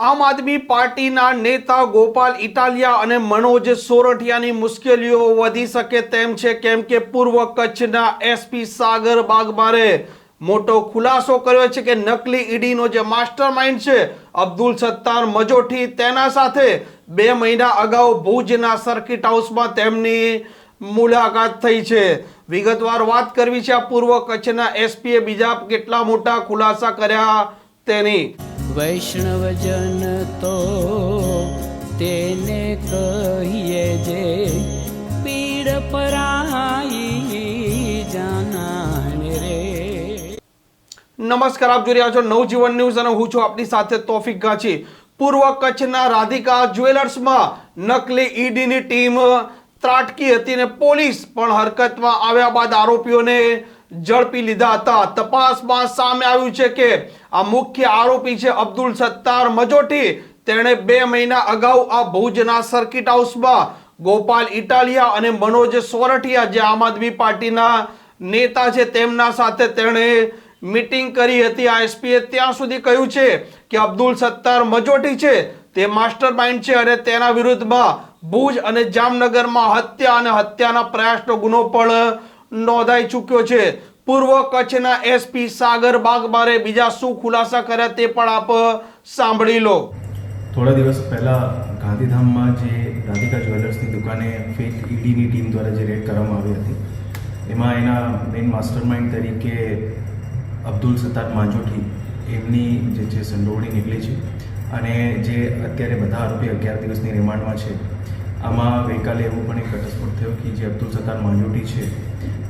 આમ આદમી પાર્ટીના નેતા ગોપાલ ઇટાલિયા અને મનોજ સોરઠિયાની મુશ્કેલીઓ વધી શકે તેમ છે, કેમ કે પૂર્વ કચ્છના એસપી સાગર બાગબારે મોટો ખુલાસો કર્યો છે કે નકલી ઈડીનો જે માસ્ટર માઇન્ડ છે, અબ્દુલ સત્તાર મજોઠી તેના સાથે બે મહિના અગાઉ ભુજના સર્કિટ હાઉસમાં તેમની મુલાકાત થઈ છે. વિગતવાર વાત કરવી છે, આ પૂર્વ કચ્છના એસપીએ બીજા કેટલા મોટા ખુલાસા કર્યા તેની. વૈષ્ણવજન તો તેને કહીએ જે પીડ પરાઈ જાનાને રે. નમસ્કાર, આપ જોઈ રહ્યા છો નવજીવન ન્યૂઝ અને હું છું આપની સાથે તોફિક ગાંચી. પૂર્વ કચ્છના રાધિકા જ્વેલર્સમાં નકલી ઈડીની ટીમ ત્રાટકી હતી ને પોલીસ પણ હરકતમાં આવ્યા બાદ આરોપીઓને ઝડપી લીધા હતા. તપાસમાં સામે આવ્યું છે કે આ મુખ્ય આરોપી છે અબ્દુલ સત્તાર મજોઠી તેણે બે મહિના અગાઉ આ ભુજના સર્કિટ હાઉસમાં ગોપાલ ઇટાલિયા અને મનોજ સોરઠિયા, જે આમ આદમી પાર્ટીના નેતા છે, તેમના સાથે તેણે મીટિંગ કરી હતી. આ એસપીએ ત્યાં સુધી કહ્યું છે કે અબ્દુલ સત્તાર મજોટી છે, તે માસ્ટર માઇન્ડ છે અને તેના વિરુદ્ધમાં ભુજ અને જામનગરમાં હત્યા અને હત્યાના પ્રયાસનો ગુનો પણ નોંધાઈ ચૂક્યો છે. પૂર્વ કચ્છના એસપી સાગર બાગબારે બીજા શું ખુલાસા કર્યા તે પણ આપ સાંભળી લો. થોડા દિવસ પહેલાં ગાંધીધામમાં જે રાધિકા જ્વેલર્સની દુકાને ફેક ઈડીની ટીમ દ્વારા જે રેડ કરવામાં આવી હતી, એમાં એના મેઇન માસ્ટર માઇન્ડ તરીકે અબ્દુલ સત્તાર માંજોઠી એમની જે છે સંડોવણી નીકળી છે અને જે અત્યારે બધા આરોપી અગિયાર દિવસની રિમાન્ડમાં છે. આમાં ગઈકાલે એવું પણ એક ઘટસ્ફોટ થયો કે જે અબ્દુલ સત્તાર માંજોઠી છે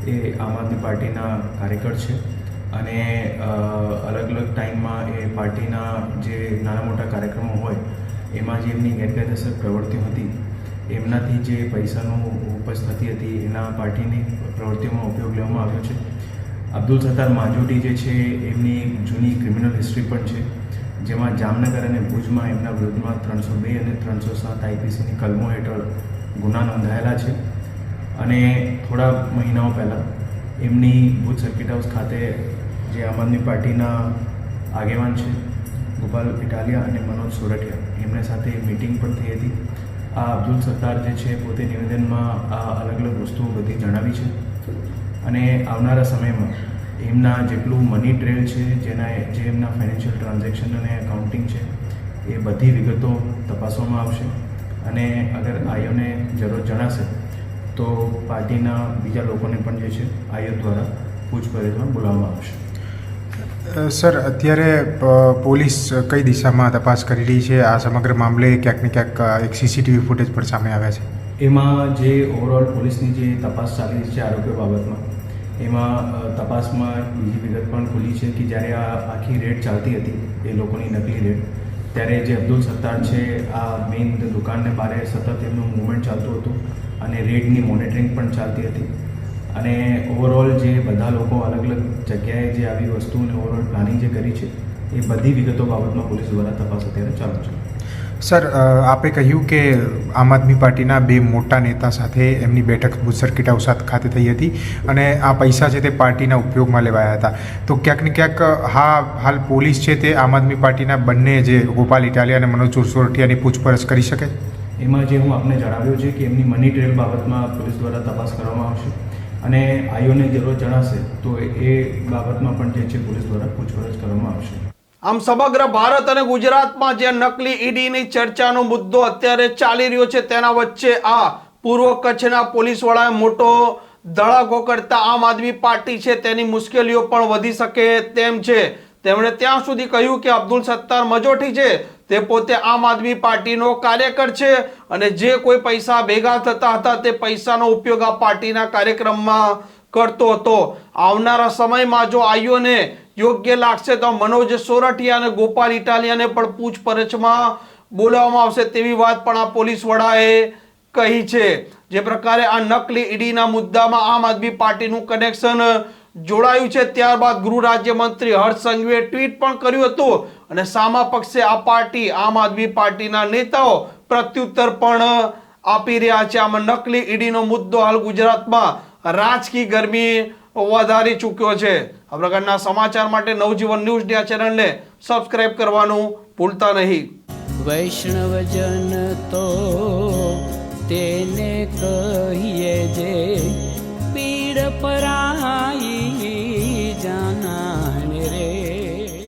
એ આમ આદમી પાર્ટીના કાર્યકર છે. અને અલગ અલગ ટાઈમમાં એ પાર્ટીના જે નાના મોટા કાર્યક્રમો હોય, એમાં જે એમની ગેરકાયદેસર પ્રવૃત્તિઓ હતી, એમનાથી જે પૈસાનું ઉપજ થતી હતી, એના પાર્ટીની પ્રવૃત્તિઓમાં ઉપયોગ લેવામાં આવ્યો છે. અબ્દુલ સત્તાર માંજોટી જે છે, એમની જૂની ક્રિમિનલ હિસ્ટ્રી પણ છે, જેમાં જામનગર અને ભુજમાં એમના વિરુદ્ધમાં ત્રણસો બે અને ત્રણસો સાત આઈપીસીની કલમો હેઠળ ગુના નોંધાયેલા છે. અને થોડા મહિનાઓ પહેલાં એમની ભુજ સર્કિટ હાઉસ ખાતે જે આમ આદમી પાર્ટીના આગેવાન છે, ગોપાલ ઇટાલિયા અને મનોજ સોરઠિયા, એમને સાથે મિટિંગ પણ થઈ હતી. આ અબ્દુલ સત્તાર જે છે, પોતે નિવેદનમાં આ અલગ અલગ વસ્તુઓ બધી જણાવી છે. અને આવનારા સમયમાં એમના જેટલું મની ટ્રેલ છે, જેના જે એમના ફાઇનાન્શિયલ ટ્રાન્ઝેક્શન અને એકાઉન્ટિંગ છે, એ બધી વિગતો તપાસવામાં આવશે. અને અગર આયોને જરૂર જણાશે તો પાર્ટીના બીજા લોકોને પણ જે છે આયોગ દ્વારા પૂછપરછમાં બોલાવવામાં આવશે. સર અત્યારે પોલીસ કઈ દિશામાં તપાસ કરી રહી છે? આ સમગ્ર મામલે ક્યાંક ને ક્યાંક એક સીસીટીવી ફૂટેજ પણ સામે આવ્યા છે. એમાં જે ઓવરઓલ પોલીસની જે તપાસ ચાલી રહી છે આરોગ્ય બાબતમાં એમાં તપાસમાં બીજી વિગત પણ ખુલી છે કે જ્યારે આ આખી રેડ ચાલતી હતી એ લોકોની નકલી રેડ ત્યારે જે અબ્દુલ સત્તાર છે આ મેઇન દુકાનને બારે સતત એમનું મુવમેન્ટ ચાલતું હતું. અને રેડની મોનિટરિંગ પણ ચાલતી હતી. અને ઓવરઓલ જે બધા લોકો અલગ અલગ જગ્યાએ જે આવી વસ્તુઓને ઓવરઓલ પ્લાનિંગ જે કરી છે, એ બધી વિગતો બાબતમાં પોલીસ દ્વારા તપાસ અત્યારે ચાલુ છે. સર આપે કહ્યું કે આમ આદમી પાર્ટીના બે મોટા નેતા સાથે એમની બેઠક ભુજ સર્કિટ હાઉસ ખાતે થઈ હતી અને આ પૈસા છે તે પાર્ટીના ઉપયોગમાં લેવાયા હતા. તો ક્યાંક ને ક્યાંક, હા, હાલ પોલીસ છે તે આમ આદમી પાર્ટીના બંને જે ગોપાલ ઇટાલિયા અને મનોજ સોરઠિયાની પૂછપરછ કરી શકે? એમાં જે હું આપને જણાવ્યું છે કે એમની મની ટ્રેલ બાબતમાં પોલીસ દ્વારા તપાસ કરવામાં આવશે અને આઈઓને જરૂર જણાશે, તો એ બાબતમાં પણ જે છે પોલીસ દ્વારા પૂછપરછ કરવામાં આવશે. આમ સમગ્ર ભારત અને ગુજરાતમાં જે નકલી ઈડીની ચર્ચાનો મુદ્દો અત્યારે ચાલી રહ્યો છે, તેના વચ્ચે આ પૂર્વ કચ્છના પોલીસ વડાએ મોટો ધડાકો કરતા આમ આદમી પાર્ટી છે, તેની મુશ્કેલીઓ પણ વધી શકે તેમ છે. તેમણે ત્યાં સુધી કહ્યું કે અબ્દુલ સત્તાર મજોઠી છે તે પોતે આમ આદમી પાર્ટીનો કાર્યકર છે અને જે કોઈ પૈસા ભેગા થતા હતા તે પૈસાનો ઉપયોગ આ પાર્ટીના કાર્યક્રમમાં કરતો હતો. આવનારા સમયમાં જો આઈઓને યોગ્ય લાગશે તો મનોજ સોરઠિયા અને ગોપાલ ઇટાલિયાને પણ પૂછપરછમાં બોલાવવામાં આવશે તેવી વાત પણ આ પોલીસ વડાએ કહી છે. જે પ્રકારે આ નકલી ઈડીના મુદ્દામાં આમ આદમી પાર્ટીનું કનેક્શન જોડાયું છે. ત્યારબાદ ગૃહ રાજ્યમંત્રી હર્ષ સંઘવીએ ટ્વીટ પણ કર્યું હતું અને સામા પક્ષે આ પાર્ટી આમ આદમી પાર્ટીના નેતાઓ પ્રત્યુત્તર પણ આપી રહ્યા છે. આમાં નકલી ઈડીનો મુદ્દો હાલ ગુજરાતમાં રાજકીય ગરમી વધારી ચૂક્યો છે. આ પ્રકારના સમાચાર માટે નવજીવન ન્યૂઝ આ ચેનલને સબસ્ક્રાઇબ કરવાનું ભૂલતા નહીં. વૈષ્ણવજન તો તેને કહીએ